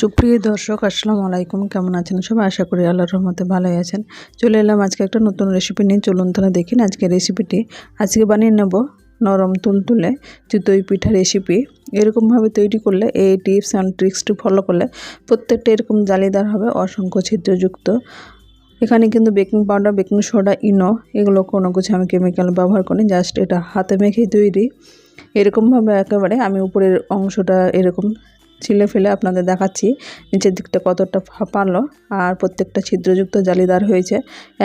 সুপ্রিয় দর্শক, আসসালামু আলাইকুম। কেমন আছেন সবাই? আশা করি আল্লাহর রহমতে ভালোই আছেন। চলে এলাম আজকে একটা নতুন রেসিপি নিয়ে। চলুন তাহলে দেখিন আজকে রেসিপিটি আজকে বানিয়ে নেব নরম তুলতুলে চিতই পিঠা রেসিপি এরকমভাবে তৈরি করলে এই টিপস অ্যান্ড ট্রিক্সটি ফলো করলে প্রত্যেকটা এরকম জালিদার হবে, অসংখ্য ছিদ্রযুক্ত। এখানে কিন্তু baking powder baking soda Eno এগুলো কোনো কিছু আমি কেমিক্যাল ব্যবহার করি জাস্ট এটা হাতে মেখেই তৈরি। এরকমভাবে একেবারে আমি উপরের অংশটা এরকম ছিলে ফেলে আপনাদের দেখাচ্ছি, নিচের দিকটা কতটা ফাঁপালো আর প্রত্যেকটা ছিদ্রযুক্ত জালিদার হয়েছে।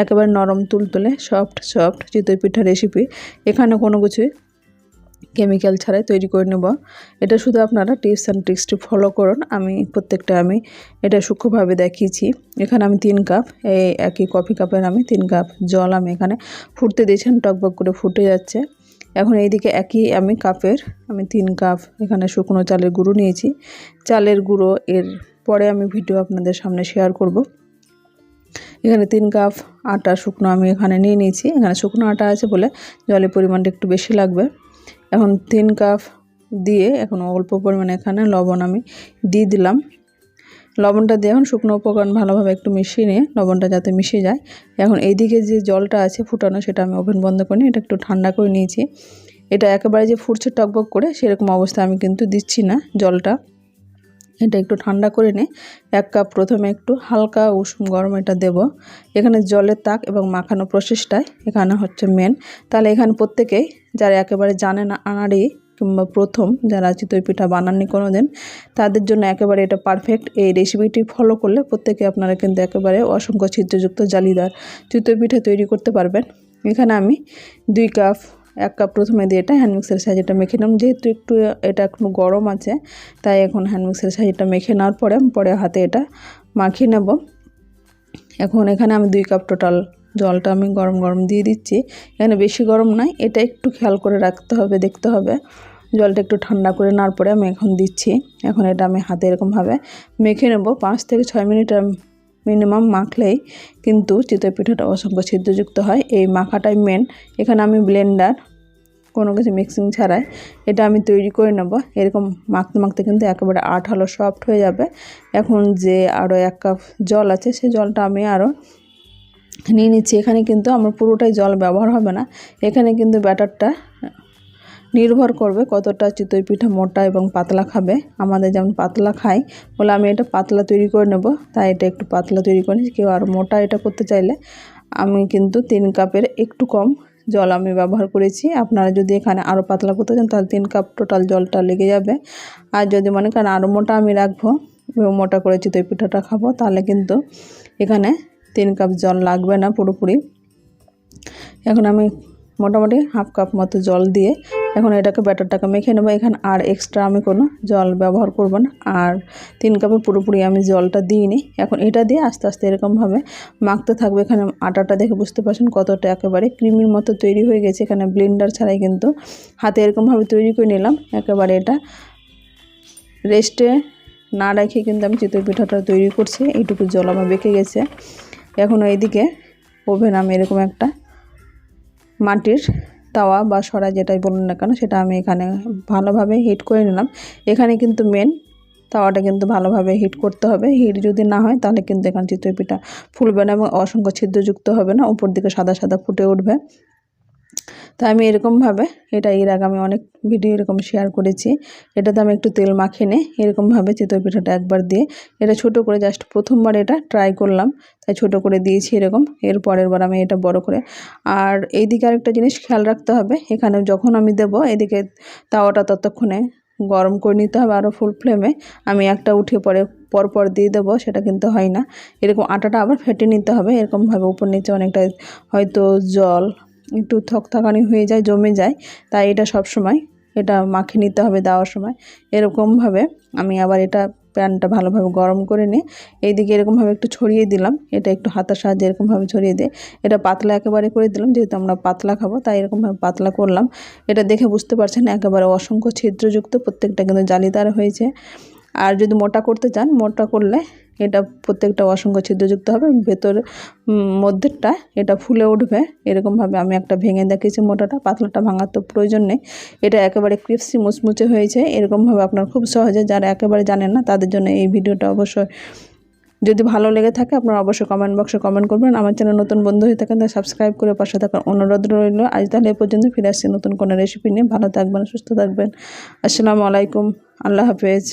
একেবারে নরম তুলতুলে সফট সফট চিতই পিঠা রেসিপি এখানে কোনো কিছুই কেমিক্যাল ছাড়াই তৈরি করে নেব। এটা শুধু আপনারা টিপস অ্যান্ড ট্রিক্সটি ফলো করুন। আমি প্রত্যেকটা আমি এটা সূক্ষ্মভাবে দেখিয়েছি। এখানে আমি তিন কাপ এই একই কফি কাপের আমি তিন কাপ জল আমি এখানে ফুটতে দিয়েছেন টকবক করে ফুটে যাচ্ছে। এখন এইদিকে একই আমি কাপের, আমি তিন কাপ এখানে শুকনো চালের গুঁড়ো নিয়েছি। চালের গুঁড়ো এর পরে আমি ভিডিও আপনাদের সামনে শেয়ার করব। এখানে তিন কাপ আটা শুকনো আমি এখানে নিয়ে নিয়েছি। এখানে শুকনো আটা আছে বলে জলের পরিমাণটা একটু বেশি লাগবে। এখন তিন কাপ দিয়ে এখন অল্প পরিমাণে এখানে লবণ আমি দিয়ে দিলাম। লবণটা দিয়ে এখন শুকনো উপকরণ ভালোভাবে একটু মিশিয়ে নিয়ে লবণটা যাতে মিশে যায়। এখন এইদিকে যে জলটা আছে ফুটানো, সেটা আমি ওভেন বন্ধ করে এটা একটু ঠান্ডা করে নিয়েছি। এটা একেবারে যে ফুটছে টকবক করে, সেরকম অবস্থা আমি কিন্তু দিচ্ছি না জলটা। এটা একটু ঠান্ডা করে নে এক কাপ প্রথমে একটু হালকা উষুম গরম এটা দেব। এখানে জলের তাক এবং মাখানো প্রসেসটাই এখানে হচ্ছে মেন তাহলে এখানে প্রত্যেকেই, যারা একেবারে জানে না আনারই কিংবা প্রথম যারা চিতই পিঠা বানাননি কোনো দিন তাদের জন্য একেবারে এটা পারফেক্ট এই রেসিপিটি ফলো করলে প্রত্যেকে আপনারা কিন্তু একেবারে অসংখ্য ছিদ্রযুক্ত জালিদার চিতই পিঠা তৈরি করতে পারবেন। এখানে আমি দুই কাপ, এক কাপ প্রথমে দিয়ে এটা হ্যান্ড মিক্সার সাইজটা মেখে নিলাম যেহেতু একটু এটা এখন গরম আছে, তাই এখন হ্যান্ড মিক্সার সাইজটা মেখে নেওয়ার পরে পরে হাতে এটা মাখিয়ে নেব। এখন এখানে আমি দুই কাপ টোটাল জলটা আমি গরম গরম দিয়ে দিচ্ছি। এখানে বেশি গরম নয়, এটা একটু খেয়াল করে রাখতে হবে, দেখতে হবে। জলটা একটু ঠান্ডা করে নেওয়ার পরে আমি এখন দিচ্ছি। এখন এটা আমি হাতে এরকমভাবে মেখে নেব। পাঁচ থেকে ছয় মিনিট মিনিমাম মাখলেই কিন্তু চিতই পিঠাটা অসংখ্য ছিদ্রযুক্ত হয়। এই মাখাটাই মেন এখানে আমি ব্লেন্ডার কোনো কিছু মিক্সিং ছাড়াই এটা আমি তৈরি করে নেব। এরকম মাখতে মাখতে কিন্তু একেবারে আঠালো সফট হয়ে যাবে। এখন যে আরও এক কাপ জল আছে সেই জলটা আমি আরও নিয়ে নিচ্ছি। এখানে কিন্তু আমার পুরোটাই জল ব্যবহার হবে না। এখানে কিন্তু ব্যাটারটা নির্ভর করবে কতটা চিতই পিঠা মোটা এবং পাতলা খাবে। আমাদের যেমন পাতলা খাই বলে আমি এটা পাতলা তৈরি করে নেব, তাই এটা একটু পাতলা তৈরি করে কেউ আর মোটা এটা করতে চাইলে আমি কিন্তু তিন কাপের একটু কম জল আমি ব্যবহার করেছি। আপনারা যদি এখানে আরও পাতলা করতে চান, তাহলে তিন কাপ টোটাল জলটা লেগে যাবে। আর যদি মনে করেন আরও মোটা আমি রাখব এবং মোটা করে চিতই পিঠাটা খাব, তাহলে কিন্তু এখানে তিন কাপ জল লাগবে না পুরোপুরি। এখন আমি মোটামুটি হাফ কাপ মতো জল দিয়ে এখন এটাকে ব্যাটারটাকে মেখে নেব। এখানে আর এক্সট্রা আমি কোনো জল ব্যবহার করব না। আর তিন কাপে পুরোপুরি আমি জলটা দিইনি। এখন এটা দিয়ে আস্তে আস্তে এরকমভাবে মাখতে থাকবে। এখানে আটাটা দেখে বুঝতে পারছেন কতটা একেবারে ক্রিমির মতো তৈরি হয়ে গেছে। এখানে ব্লেন্ডার ছাড়াই কিন্তু হাতে এরকমভাবে তৈরি করে নিলাম। একেবারে এটা রেস্টে না রেখে কিন্তু আমি চিতই পিঠাটা তৈরি করছি। এইটুকু জল আমার বেঁকে গেছে। এখন এইদিকে ওভেন আমি এরকম একটা মাটির তাওয়া বা সরা যেটাই বলুন না কেন, সেটা আমি এখানে ভালোভাবে হিট করে নিলাম। এখানে কিন্তু মেন তাওয়াটা কিন্তু ভালোভাবে হিট করতে হবে। হিট যদি না হয়, তাহলে কিন্তু এখানে চিতই পিঠা ফুলবে না এবং অসংখ্য ছিদ্রযুক্ত হবে না। উপর দিকে সাদা সাদা ফুটে উঠবে। তাই আমি এরকমভাবে, এটা এর আগে আমি অনেক ভিডিও এরকম শেয়ার করেছি, এটাতে আমি একটু তেল মাখিয়ে নিয়ে এরকমভাবে চিতই পিঠাটা একবার দিয়ে, এটা ছোট করে জাস্ট প্রথমবার এটা ট্রাই করলাম, তাই ছোট করে দিয়েছি এরকম, এর পরের বার আমি এটা বড় করে, আর এইদিকে আরেকটা জিনিস খেয়াল রাখতে হবে, এখানে যখন আমি দেব, এদিকে তাওয়াটা ততক্ষণে গরম করে নিতে হবে আরও ফুল ফ্লেমে আমি একটা উঠে পরে পরপর দিয়ে দেবো, সেটা কিন্তু হয় না, এরকম আটাটা আবার ফেটে নিতে হবে, এরকমভাবে উপর নিচে অনেকটা হয়তো জল একটু থকথকানি হয়ে যায়, জমে যায়। তাই এটা সব সময়, এটা মাখিয়ে নিতে হবে দেওয়ার সময়। এরকমভাবে আমি আবার এটা প্যানটা ভালোভাবে গরম করে নিয়ে, এইদিকে এরকমভাবে একটু ছড়িয়ে দিলাম। এটা একটু হাতার সাহায্যে এরকমভাবে ছড়িয়ে দিয়ে, এটা পাতলা একেবারে করে দিলাম। যেহেতু আমরা পাতলা খাব, তাই এরকমভাবে পাতলা করলাম। এটা দেখে বুঝতে পারছেন, একেবারে অসংখ্য ছিদ্রযুক্ত, প্রত্যেকটা কিন্তু জালিদার হয়েছে। আর যদি মোটা করতে চান, মোটা করলে এটা প্রত্যেকটা অসংখ্য ছিদ্রযুক্ত হবে, ভেতর মধ্যেরটা, এটা ফুলে উঠবে। এরকমভাবে আমি একটা ভেঙে দেখিয়েছি মোটাটা, পাতলাটা ভাঙার তো প্রয়োজন নেই। এটা একেবারে ক্রিপসি মুচমুচে হয়েছে। এরকমভাবে আপনার খুব সহজে যারা একেবারে জানেন না, তাদের জন্য এই ভিডিওটা অবশ্যই যদি ভালো লেগে থাকে, আপনারা অবশ্যই কমেন্ট বক্সে কমেন্ট করবেন। আমার চ্যানেল নতুন বন্ধু হয়ে থাকেন, তাহলে সাবস্ক্রাইব করে পাশে থাকার অনুরোধ রইল। আজ তাহলে এ পর্যন্ত ফিরে আসছি নতুন কোনো রেসিপি নিয়ে। ভালো থাকবেন, সুস্থ থাকবেন। আসসালামু আলাইকুম। আল্লাহ হাফেজ।